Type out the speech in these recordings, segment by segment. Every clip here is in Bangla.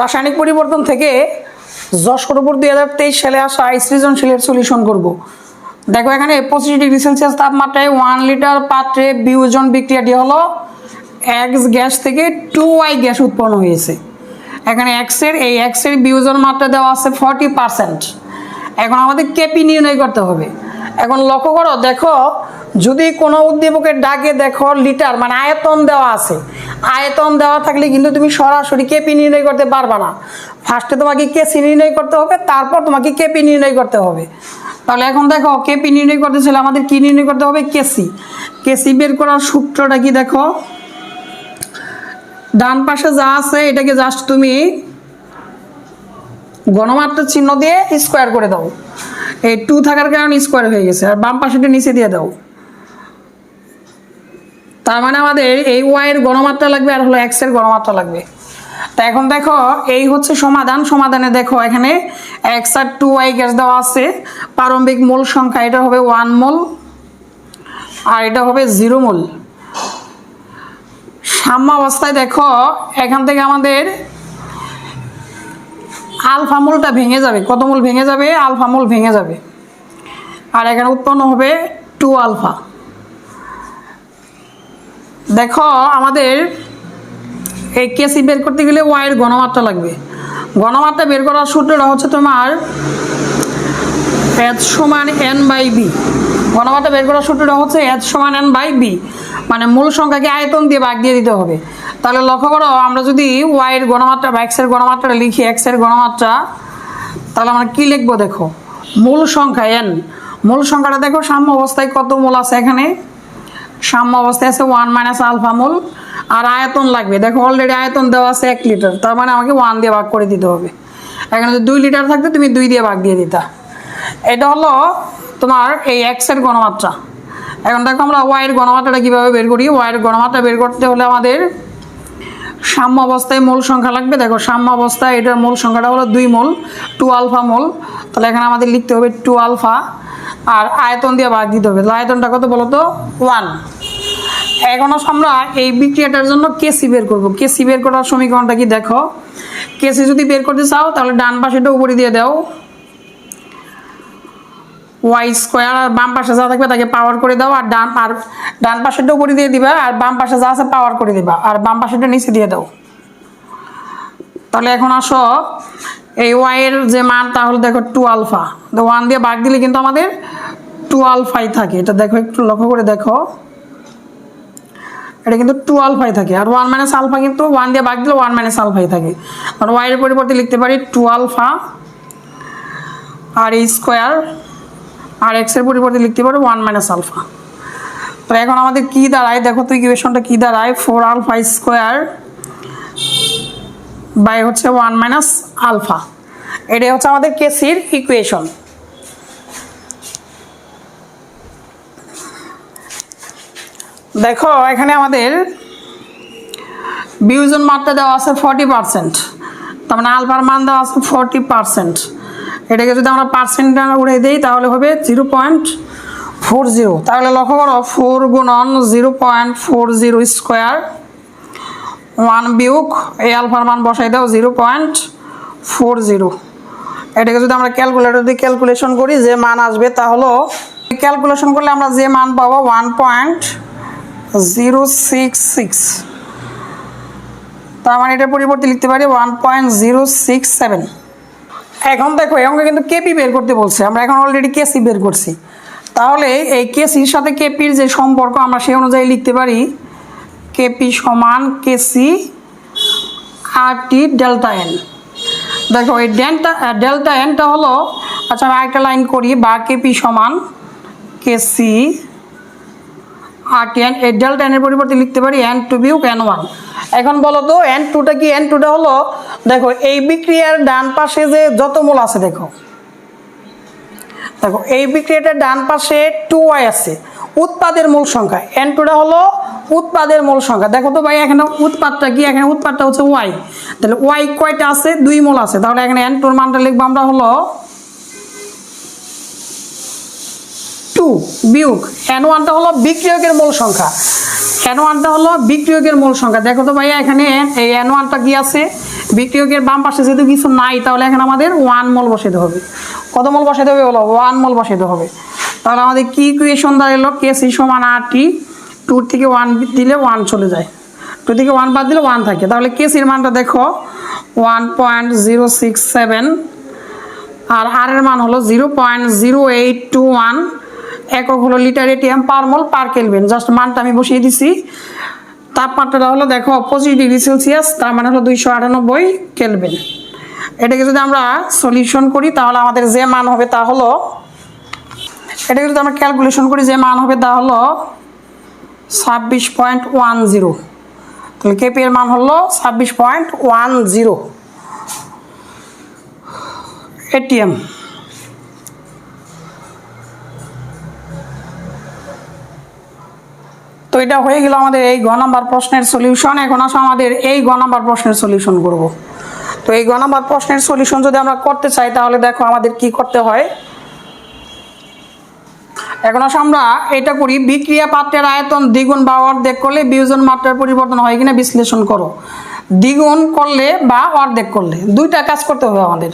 রাসায়নিক পরিবর্তন থেকে যশোর উপর দুই হাজার তেইশ সালে আসা সৃজনশীলের সলিউশন করব। দেখো এখানে পঁচিশ ডিগ্রি সেলসিয়াস তাপমাত্রায় ওয়ান লিটার পাত্রে বিয়োজন বিক্রিয়াটি হলো এক্স গ্যাস থেকে টু ওয়াই গ্যাস উৎপন্ন হয়েছে। এখানে এক্সের এই এক্সের বিয়োজন মাত্রা দেওয়া আছে ফর্টি পার্সেন্ট এখন আমাদের কেপি নির্ণয় করতে হবে। এখন লক্ষ্য করো, দেখো যদি কোনো উদ্দীপকের ডাকে দেখো, লিটার মানে আয়তন দেওয়া আছে। আয়তন দেওয়া থাকলে কিন্তু তুমি সরাসরি কেপি নির্ণয় করতে পারবা না। ফার্স্টে তোমাকে কেসি নির্ণয় করতে হবে, তারপর তোমাকে কেপি নির্ণয় করতে হবে। তাহলে এখন দেখো কেপি নির্ণয় করতে ছিল আমাদের কি নির্ণয় করতে হবে? কেসি কেসি বের করার সূত্রটা কি দেখো? ডান পাশে যা আছে, এটাকে জাস্ট তুমি গণমাত্রার চিহ্ন দিয়ে স্কোয়ার করে দাও। এই টু থাকার কারণে স্কোয়ার হয়ে গেছে। আর বাম পাশেটা নিচে দিয়ে দাও। তার মানে আমাদের এই ওয়াইয়ের গণমাত্রা লাগবে আর হলো এক্সের গণমাত্রা লাগবে। তা এখন দেখো, এই হচ্ছে সমাধান। সমাধানে দেখো, এখানে এক্স আর টু ওয়াই গ্যাস দেওয়া আছে। প্রারম্ভিক মোল সংখ্যা, এটা হবে ওয়ান মোল আর এটা হবে জিরো মোল সাম্য অবস্থায় দেখো, এখান থেকে আমাদের আলফা মূলটা ভেঙে যাবে। কত মূল ভেঙে যাবে? আলফা মূল ভেঙে যাবে। আর এখানে উৎপন্ন হবে টু আলফা দেখো, আমাদের এই কেসি বের করতে গেলে ওয়াইয়ের ঘনমাত্রা লাগবে। ঘনমাত্রা বের করার সূত্রটা হচ্ছে তোমার এচ সমান এন বাই বি। ঘনমাত্রা বের করার সূত্রটা হচ্ছে এচ সমান এন বাই বি। মানে মূল সংখ্যাকে আয়তন দিয়ে ভাগ দিয়ে দিতে হবে। তাহলে লক্ষ্য করো, আমরা যদি ওয়াইয়ের গণমাত্রা বা এক্সের গণমাত্রাটা লিখি, এক্সের গণমাত্রা তাহলে আমরা কী লিখব দেখো? মূল সংখ্যা এন। মূল সংখ্যাটা দেখো, সাম্য অবস্থায় কত মূল আছে এখানে? সাম্য অবস্থায় আছে ওয়ান মাইনাস আলফা মূল আর আয়তন লাগবে। দেখো অলরেডি আয়তন দেওয়া আছে এক লিটার তার মানে আমাকে ওয়ান দিয়ে ভাগ করে দিতে হবে। এখানে যদি দুই লিটার থাকতো, তুমি দুই দিয়ে ভাগ দিয়ে দিতা। এটা হলো তোমার এই এক্সের গণমাত্রা এখন দেখো আমরা ওয়াইয়ের গণমাত্রাটা কীভাবে বের করি? ওয়াইয়ের গণমাত্রা বের করতে হলে আমাদের সাম্য অবস্থায় মূল সংখ্যা লাগবে। দেখো সাম্য অবস্থায় এটার মূল সংখ্যাটা হলো দুই মোল টু আলফা মোল তাহলে এখানে আমাদের লিখতে হবে টু আলফা আর আয়তন দিয়ে ভাগ দিতে হবে। আয়তনটা কত বলো তো? ওয়ান এখন আমরা এই বিক্রিয়াটার জন্য কেসি বের করব। কেসি বের করার সমীকরণটা কি দেখো? কেসি যদি বের করতে চাও, তাহলে ডান পাশেটা উপরে দিয়ে দাও। ওয়াই স্কোয়ার আর বাম পাশে যা থাকবে তাকে পাওয়ার করে দাও, আর ডান আর ডান পাশেটা উপরে দিয়ে দিবা, আর বাম পাশে যা আছে পাওয়ার করে দিবা, আর বাম পাশেটা নিচে দিয়ে দাও। তাহলে এখন আসো। এই ওয়াইয়ের যে মান তাহলে দেখো টু আলফা ওয়ান দিয়ে ভাগ দিলে কিন্তু আমাদের টু আলফাই থাকে। এটা দেখো একটু লক্ষ্য করে দেখো। এটা কিন্তু টু আলফাই থাকে। আর ওয়ান মাইনাস আলফা কিন্তু ওয়ান দিয়ে ভাগ দিলে ওয়ান মাইনাস আলফাই থাকে। আর ওয়াইয়ের পরিবর্তে লিখতে পারি টু আলফা আর এই স্কোয়ার আর এক্সের পরিবর্তে লিখতে পারি ওয়ান মাইনাস আলফা তো এখন আমাদের কী দাঁড়ায়? দেখো তো ইকুয়েশনটা কী দাঁড়ায়? ফোর আলফা স্কোয়ার বাই হচ্ছে ওয়ান মাইনাস আলফা। এটাই হচ্ছে আমাদের কেসির ইকুয়েশন দেখো, এখানে আমাদের বিউজন মাত্রা দেওয়া আছে ফর্টি পার্সেন্ট তার মানে আলফার মান দেওয়া আছে ফর্টি পার্সেন্ট এটাকে যদি আমরা পার্সেন্ট উড়ে দিই, তাহলে হবে জিরো পয়েন্ট ফোর জিরো তাহলে লক্ষ্য করো ফোর গুণন zero point four zero square one বিউক এই আলফার মান বসাই দাও, জিরো পয়েন্ট ফোর জিরো। এটাকে যদি আমরা ক্যালকুলেটর দিয়ে ক্যালকুলেশন করি, যে মান আসবে তা হলো, ক্যালকুলেশন করলে আমরা যে মান পাবো, one point zero six six. তার মানে এটার পরিবর্তে লিখতে পারি one point zero six seven. এখন দেখো এখন কিন্তু কেপি বের করতে বলছে, আমরা এখন অলরেডি কেসি বের করছি। তাহলে এই কেসির সাথে কেপির যে সম্পর্ক, আমরা সেই অনুযায়ী লিখতে পারি কেপি সমান কেসি আর টি ডেল্টা এন দেখো, এই ডেল্টা ডেল্টা এনটা হলো আচ্ছা আমি আরেকটা লাইন করি, বা কেপি সমান কেসি আর টি এন এই ডেল্টা এনের পরিবর্তে লিখতে পারি এন টু বিউক এন ওয়ান এখন বলো তো এন টুটা কি এন টুটা হলো, দেখো, এই বিক্রিয়ার ডান পাশে যে যত মূল আছে, দেখো। দেখো, এই বিক্রিয়াটার ডান পাশে টু ওয়াই আছে। উৎপাদের মূল সংখ্যা। এন টুটা হলো উৎপাদের মূল সংখ্যা। দেখো তো ভাই, এখানে উৎপাদটা কি? এখানে উৎপাদটা হচ্ছে ওয়াই তাহলে ওয়াই কয়টা আছে? দুই মূল আছে। তাহলে এখানে এন টুর মানটা লিখব আমরা হলো টু বিয়োগ। এন ওয়ানটা হলো বিক্রিয়কের মূল সংখ্যা। এন ওয়ানটা হলো বিক্রিয়কের মূল সংখ্যা। দেখো তো ভাইয়া এখানে এই এন ওয়ানটা কি আছে? বিক্রিয়কের বাম পাশে যেহেতু কিছু নাই, তাহলে এখানে আমাদের ওয়ান মোল বসাতে হবে। কত মোল বসাতে হবে বলো? ওয়ান মোল বসাতে হবে। তাহলে আমাদের কি ইকুয়েশন দাঁড়াল কে সি সমান আর টি টু থেকে ওয়ান দিলে ওয়ান চলে যায়। টু থেকে ওয়ান বাদ দিলে ওয়ান থাকে। তাহলে কে সির মানটা দেখো one point zero six seven আর আর এর মান হলো zero point zero eight two one একক হলো litre ATM per mole per kelvin just মানটা আমি বসিয়ে দিছি। তাপমাত্রাটা হলো দেখো পঁচিশ ডিগ্রি সেলসিয়াস, তার মানে হলো দুইশো আটানব্বই কেলভিন এটাকে যদি আমরা সলিউশন করি, তাহলে আমাদের যে মান হবে তা হলো এটাকে যদি আমরা ক্যালকুলেশন করি যে মান হবে তা হলো ছাব্বিশ পয়েন্ট ওয়ান জিরো। তাহলে কেপি এর মান হলো ছাব্বিশ পয়েন্ট ওয়ান জিরো। এটিএম তো এটা হয়ে গেল আমাদের এই গ নাম্বার প্রশ্নের সলিউশন এখন আসো আমাদের এই গ নাম্বার প্রশ্নের সলিউশন করব। তো এই গ নাম্বার প্রশ্নের সলিউশন যদি আমরা করতে চাই, তাহলে দেখো আমাদের কি করতে হয়? এখন আসো আমরা এটা করি, বিক্রিয়া পাত্রের আয়তন দ্বিগুণ বা অর্ধেক করলে বিয়োজন মাত্রার পরিবর্তন হয় কিনা বিশ্লেষণ করো। দ্বিগুণ করলে বা অর্ধেক করলে, দুইটা কাজ করতে হবে আমাদের।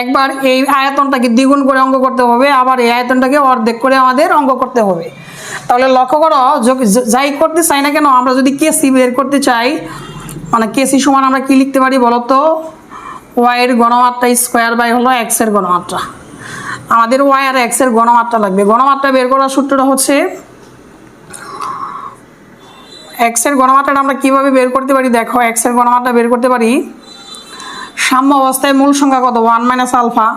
একবার এই আয়তনটাকে দ্বিগুণ করে অঙ্ক করতে হবে, আবার এই আয়তনটাকে অর্ধেক করে আমাদের অঙ্ক করতে হবে। তাহলে লক্ষ্য করো যাই করতে চাই না কেন, আমরা যদি কেসি বের করতে চাই মানে কেসি সমান আমরা কি লিখতে পারি বলো তো ওয়াইয়ের গণমাত্রা স্কোয়ার বাই হলো এক্সের গণমাত্রা আমাদের ওয়াই আর এক্সের গণমাত্রা লাগবে। গণমাত্রা বের করার সূত্রটা হচ্ছে এক্সের গণমাত্রাটা আমরা কীভাবে বের করতে পারি? দেখো এক্সের গণমাত্রা বের করতে পারি, সাম্য অবস্থায় মূল সংখ্যা কত? ওয়ান মাইনাস আলফা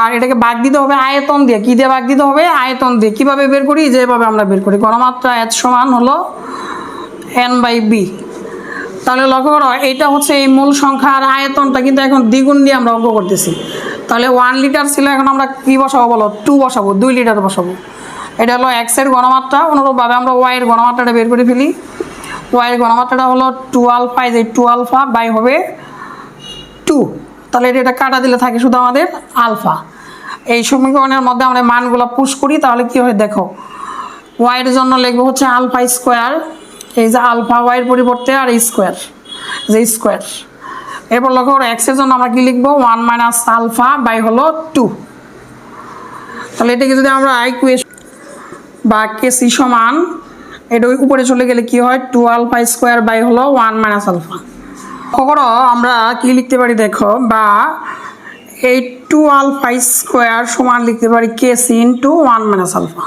আর এটাকে ভাগ দিতে হবে আয়তন দিয়ে। কী দিয়ে ভাগ দিতে হবে? আয়তন দিয়ে। কীভাবে বের করি? যেভাবে আমরা বের করি। গণমাত্রা এত সমান হলো এন বাই বি তাহলে লক্ষ্য করো, এটা হচ্ছে এই মূল সংখ্যা আর আয়তনটা কিন্তু এখন দ্বিগুণ দিয়ে আমরা অঙ্ক করতেছি। তাহলে ওয়ান লিটার ছিল, এখন আমরা কী বসাবো বলো? টু বসাবো, দুই লিটার বসাবো। এটা হলো এক্সের গণমাত্রা অনুরূপভাবে আমরা ওয়াইয়ের গণমাত্রাটা বের করে ফেলি। ওয়াইয়ের গণমাত্রাটা হলো টু আলফা যে টু আলফা বাই হবে টু তাহলে এটা এটা কাটা দিলে থাকে শুধু আমাদের আলফা এই সমীকরণের মধ্যে আমরা মানগুলো পুশ করি, তাহলে কি হয় দেখো? ওয়াইয়ের জন্য লিখব হচ্ছে আলফা স্কোয়ার এই যে আলফা ওয়াইয়ের পরিবর্তে আর স্কোয়ার যে স্কোয়ার এরপর লক্ষ্য করো এক্সের জন্য আমরা কি লিখব? ওয়ান মাইনাস আলফা বাই হলো টু তাহলে এটাকে যদি আমরা ইকুয়েশন বা কেসি সমান, এটা উপরে চলে গেলে কি হয়? টু আলফা স্কোয়ার বাই হলো ওয়ান মাইনাস আলফা করো, আমরা কি লিখতে পারি দেখো? বা এই টু আলফা স্কোয়ার সমান লিখতে পারি KC into one minus alpha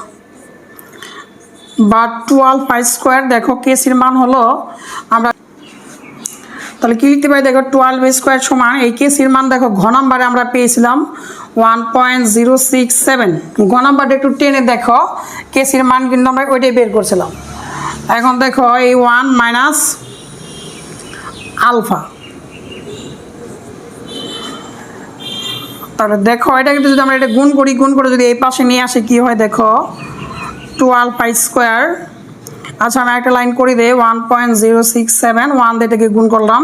বা টু আলফা স্কোয়ার দেখো কেসির মান হলো, আমরা তাহলে কি লিখতে পারি? দেখো টুয়েলভ স্কোয়ার সমান, এই কেসির মান দেখো, ঘ নাম্বারে আমরা পেয়েছিলাম one point zero six seven ঘ নাম্বারটা একটু টেনে দেখো কেসির মান কিন্তু আমরা ওইটাই বের করছিলাম। এখন দেখো, এই ওয়ান মাইনাস আলফা তাহলে দেখো, এটা কিন্তু যদি আমরা এটা গুণ করি, গুণ করে যদি এই পাশে নিয়ে আসে, কি হয় দেখো টু আলফা স্কোয়ার আচ্ছা আমি একটা লাইন করে দিই one point zero six seven one দিয়ে এটাকে গুণ করলাম।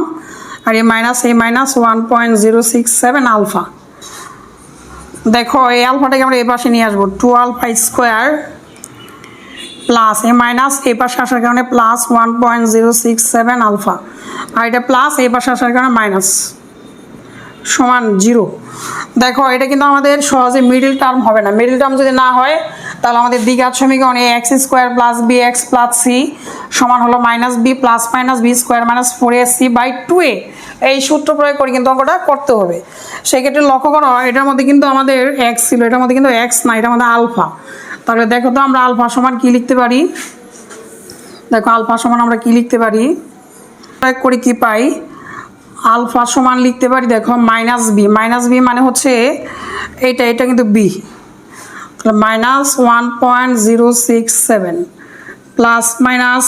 আর এই মাইনাস এই minus one point zero six seven alpha দেখো, এই আলফাটাকে আমরা এই পাশে নিয়ে আসব two alpha square plus A minus এই পাশে আসার কারণে plus one point zero six seven alpha আর এটা প্লাস এ পাশে আসার কারণে মাইনাস সমান জিরো। দেখো, এটা কিন্তু আমাদের সহজে মিডিল টার্ম হবে না। মিডিল টার্ম যদি না হয়, তাহলে আমাদের দ্বিঘাত সমীকরণে X square plus B X plus C সমান হলো minus B plus minus B square minus four A C by two A এই সূত্র প্রয়োগ করে কিন্তু অঙ্কটা করতে হবে। সেক্ষেত্রে লক্ষ্য করো, এটার মধ্যে কিন্তু আমাদের এক্স ছিল, এটার মধ্যে কিন্তু এক্স না এটার মধ্যে আলফা তাহলে দেখো তো আমরা আলফা সমান কি লিখতে পারি? দেখো আলফা সমান আমরা কি লিখতে পারি? প্রয়োগ করে কি পাই? আলফা সমান লিখতে পারি, দেখো মাইনাস বি মাইনাস বি মানে হচ্ছে এটা এটা কিন্তু বি তাহলে minus one point zero six seven plus minus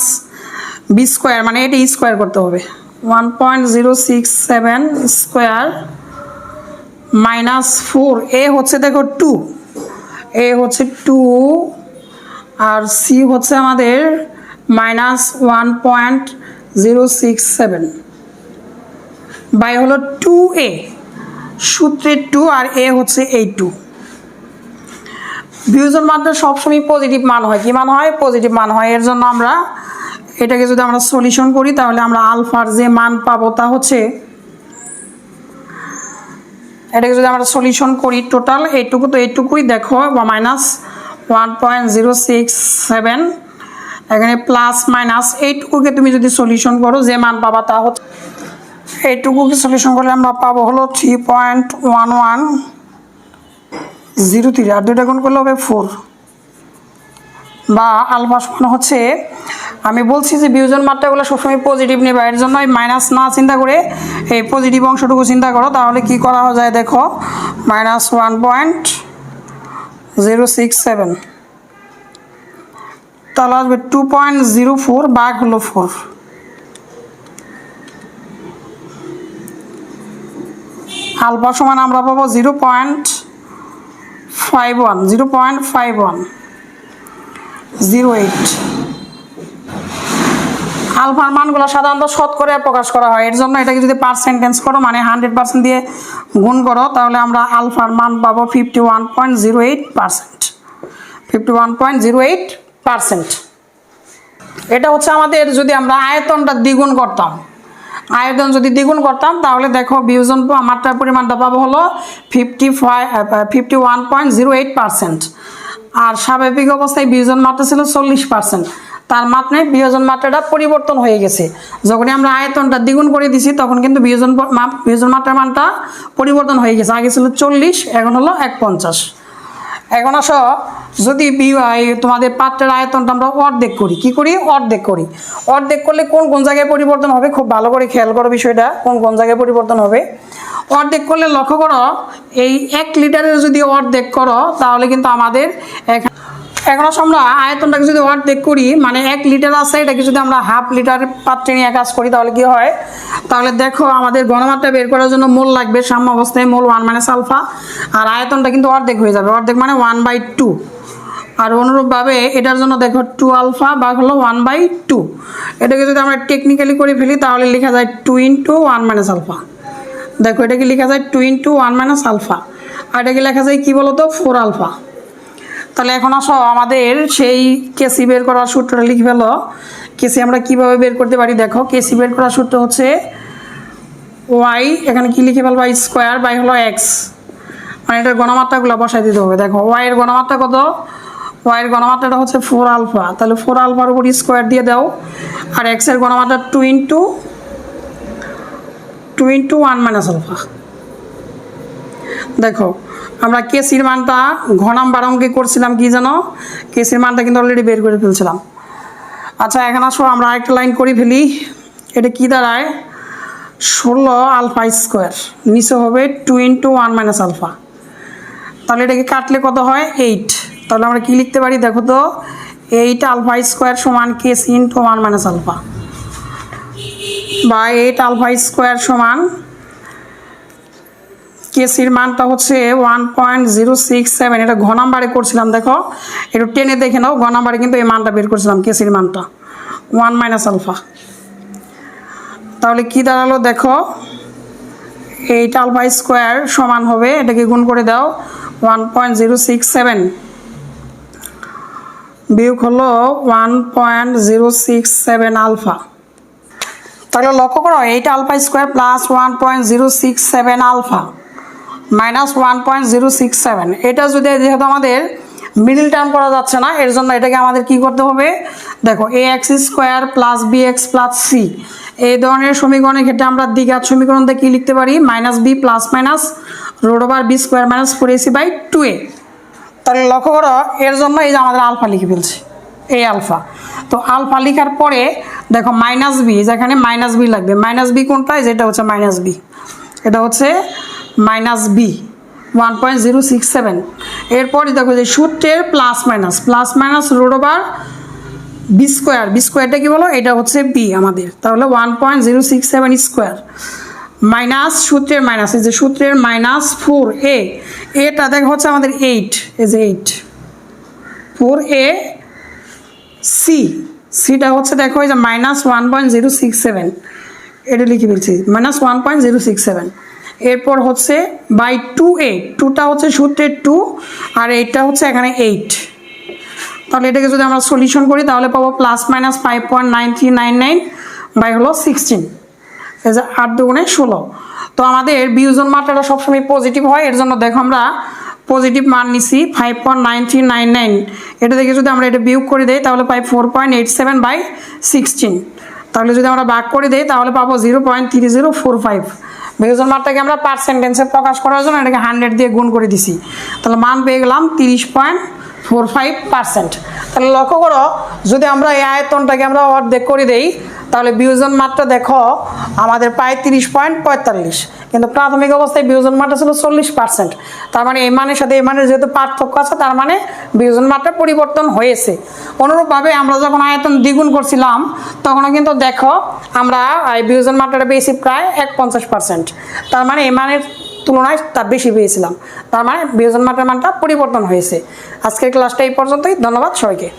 B square মানে এটা স্কোয়ার করতে হবে। One point zero six seven square minus four A হচ্ছে দেখো টু এ হচ্ছে টু আর সি হচ্ছে আমাদের minus one point zero six seven by হলো টু এ সূত্রে টু আর এ হচ্ছে এই টু বিয়োজন মানটা সবসময় পজিটিভ মান হয়। কি মান হয়? পজিটিভ মান হয়। এর জন্য আমরা এটাকে যদি আমরা সলিউশন করি, তাহলে আমরা আলফার যে মান পাবো তা হচ্ছে, এটাকে যদি আমরা সলিউশন করি টোটাল এইটুকু তো এইটুকুই দেখো, বা minus one point zero six seven এখানে প্লাস মাইনাস এইটুকুকে তুমি যদি সলিউশন করো, যে মান পাবা তা হচ্ছে এইটুকুকে সলিউশন করলে আমরা পাবো? হলো three point one one zero three আর দুইটা গুণ করলে হবে ফোর বা আলফা সমান হচ্ছে, আমি বলছি যে বিয়োজন মাত্রাগুলো সবসময় পজিটিভ নেবে, এর জন্য মাইনাস না চিন্তা করে এই পজিটিভ অংশটুকু চিন্তা করো, তাহলে কি করা যায় দেখো? Minus one point zero six seven তাহলে আসবে টু পয়েন্ট জিরো ফোর বাঘ হলো ফোর আলফা সমান আমরা পাবো zero point five one, zero point five one, zero eight. আলফার মানগুলো সাধারণত শতকরে প্রকাশ করা হয়। এর জন্য এটাকে যদি পার্সেন্টেন্স করো মানে হান্ড্রেড পার্সেন্ট দিয়ে গুণ করো, তাহলে আমরা আলফার মান পাবো fifty one point zero eight percent fifty one point zero eight percent এটা হচ্ছে আমাদের যদি আমরা আয়তনটা দ্বিগুণ করতাম। আয়তন যদি দ্বিগুণ করতাম, তাহলে দেখো বিয়োজন মাত্রার পরিমাণটা পাবো হলো fifty five fifty one point zero eight percent আর স্বাভাবিক অবস্থায় বিয়োজন মাত্রা ছিল চল্লিশ পার্সেন্ট তার মাত্রায় বিয়োজন মাত্রাটা পরিবর্তন হয়ে গেছে। যখনই আমরা আয়তনটা দ্বিগুণ করে দিছি, তখন কিন্তু বিয়োজন বিয়োজন মাত্রার মানটা পরিবর্তন হয়ে গেছে। আগে ছিল চল্লিশ, এখন হলো এক পঞ্চাশ। এখন আসো যদি তোমাদের পাত্রের আয়তনটা আমরা অর্ধেক করি। কি করি? অর্ধেক করি। অর্ধেক করলে কোন কোন জায়গায় পরিবর্তন হবে? খুব ভালো করে খেয়াল করো বিষয়টা, কোন কোন জায়গায় পরিবর্তন হবে। অর্ধেক করলে লক্ষ্য করো, এই এক লিটারের যদি অর্ধেক করো, তাহলে কিন্তু আমাদের এখন আমরা, আয়তনটাকে যদি অর্ধেক করি মানে এক লিটার আছে, এটাকে যদি আমরা হাফ লিটার পাত্রে নিয়ে কাজ করি, তাহলে কি হয়? তাহলে দেখো আমাদের গণমাত্রা বের করার জন্য মোল লাগবে সাম্য অবস্থায় মোল ওয়ান মানে সালফা আর আয়তনটা কিন্তু অর্ধেক হয়ে যাবে। অর্ধেক মানে ওয়ান বাই টু আর অনুরূপভাবে এটার জন্য দেখো টু আলফা বা হলো ওয়ান বাই টু এটাকে যদি আমরা টেকনিক্যালি করে ফেলি, তাহলে লেখা যায় two into one minus alpha দেখো, এটাকে লেখা যায় two into one minus alpha আর এটাকে লেখা যায় কী বলতো? ফোর আলফা তাহলে এখন আসো, আমাদের সেই কেসি বের করার সূত্রটা লিখে ফেলো। কেসি আমরা কীভাবে বের করতে পারি? দেখো কেসি বের করার সূত্র হচ্ছে ওয়াই এখানে কি লিখে ফেলব? স্কোয়ার বাই হলো এক্স মানে এটার গণমাত্রাগুলো বসাই দিতে হবে। দেখো ওয়াই এর গণমাত্রা কত? ওয়াই এর গণমাত্রাটা হচ্ছে ফোর আলফা তাহলে ফোর আলফার উপর স্কোয়ার দিয়ে দাও। আর এক্সের গণমাত্রা two into two into one minus alpha দেখো, আমরা কেসির মানটা ঘনাম অঙ্কে করছিলাম কি জানো? কেসির মানটা কিন্তু অলরেডি বের করে ফেলছিলাম। আচ্ছা এখন আসো, আমরা আরেকটা লাইন করে ফেলি। এটা কি দাঁড়ায়? ষোলো আলফা স্কোয়ার নিচে হবে two into one minus alpha তাহলে এটাকে কাটলে কত হয়? এইট তাহলে আমরা কি লিখতে পারি? দেখো তো, এইট আলফা স্কোয়ার সমান case two one minus alpha. বা এইট আলফা স্কোয়ার সমান কেসির মানটা হচ্ছে one point zero six seven এটা ঘ নাম্বারে করছিলাম, দেখো। একটু টেনে দেখে নাও, ঘ নাম্বারে কিন্তু এই মানটা বের করছিলাম কেসির মানটা। One minus alpha. তাহলে কি দাঁড়াল, দেখো? এইট আলফা স্কোয়ার সমান হবে, এটাকে গুণ করে দাও one point zero six seven বিয়োগ হলো one point zero six seven alpha তাহলে লক্ষ্য করো, eight alpha square plus one point zero six seven alpha minus one point zero six seven এটা যদি যেহেতু আমাদের মিডিল টার্ম করা যাচ্ছে না, এর জন্য এটাকে আমাদের কি করতে হবে? দেখো A X square plus B X plus C এই ধরনের সমীকরণের ক্ষেত্রে আমরা দ্বিঘাত সমীকরণ দিয়ে কী লিখতে পারি? Minus B plus minus root over B square minus four AC by two A তাহলে লক্ষ্য করো, এর জন্য এই যে আমাদের আলফা লিখে ফেলছে। এই আলফা। তো আলফা লিখার পরে দেখো মাইনাস বি যেখানে মাইনাস বি লাগবে। মাইনাস বি কোনটা? যেটা হচ্ছে মাইনাস বি এটা হচ্ছে minus B one point zero six seven এরপরে দেখো যে সূত্রের plus minus plus minus root over B square B স্কোয়ারটা কি বলো? এটা হচ্ছে বি আমাদের। তাহলে one point zero six seven square minus সূত্রের মাইনাস এই যে সূত্রের মাইনাস ফোর এ এটা দেখো হচ্ছে আমাদের eight as eight four A C সিটা হচ্ছে দেখো যে minus one point zero six seven এটা লিখে ফেলছি minus one point zero six seven এরপর হচ্ছে বাই টু এইট টুটা হচ্ছে সূত্রের টু আর এইটটা হচ্ছে এখানে এইট তাহলে এটাকে যদি আমরা সলিউশন করি, তাহলে পাবো plus minus five point nine three nine nine by হলো সিক্সটিন আট দুগুণে ষোলো। তো আমাদের বিয়োজন মাত্রাটা সবসময় পজিটিভ হয়। এর জন্য দেখো আমরা পজিটিভ মান নিছি five point nine nine nine এটা থেকে যদি আমরা এটা বিয়োগ করে দিই, তাহলে পাই four point eight seven by sixteen তাহলে যদি আমরা ভাগ করে দিই, তাহলে পাবো zero point three zero four five বিয়োজন মাত্রাকে আমরা পার্সেন্টেন্সে প্রকাশ করার জন্য এটাকে হান্ড্রেড দিয়ে গুণ করে দিছি। তাহলে মান পেয়ে গেলাম তিরিশ পয়েন্ট ফোর ফাইভ পার্সেন্ট তাহলে লক্ষ্য করো, যদি আমরা এই আয়তনটাকে আমরা অর্ধেক করে দেই, তাহলে বিয়োজন মাত্রা দেখো, আমাদের প্রায় তিরিশ পয়েন্ট পঁয়তাল্লিশ। কিন্তু প্রাথমিক অবস্থায় বিয়োজন মাত্রা ছিল চল্লিশ পার্সেন্ট তার মানে এই মানের সাথে, এই মানের যেহেতু পার্থক্য আছে, তার মানে বিয়োজন মাত্রা পরিবর্তন হয়েছে। অনুরূপভাবে আমরা যখন আয়তন দ্বিগুণ করছিলাম, তখনও কিন্তু দেখো, আমরা এই বিয়োজন মাত্রাটা পেয়েছি প্রায় এক পঞ্চাশ পার্সেন্ট তার মানে এই মানের তুলনায় তার বেশি পেয়েছিলাম। তার মানে বিয়োজন মাত্রার মানটা পরিবর্তন হয়েছে। আজকের ক্লাসটা এই পর্যন্তই। ধন্যবাদ সবাইকে।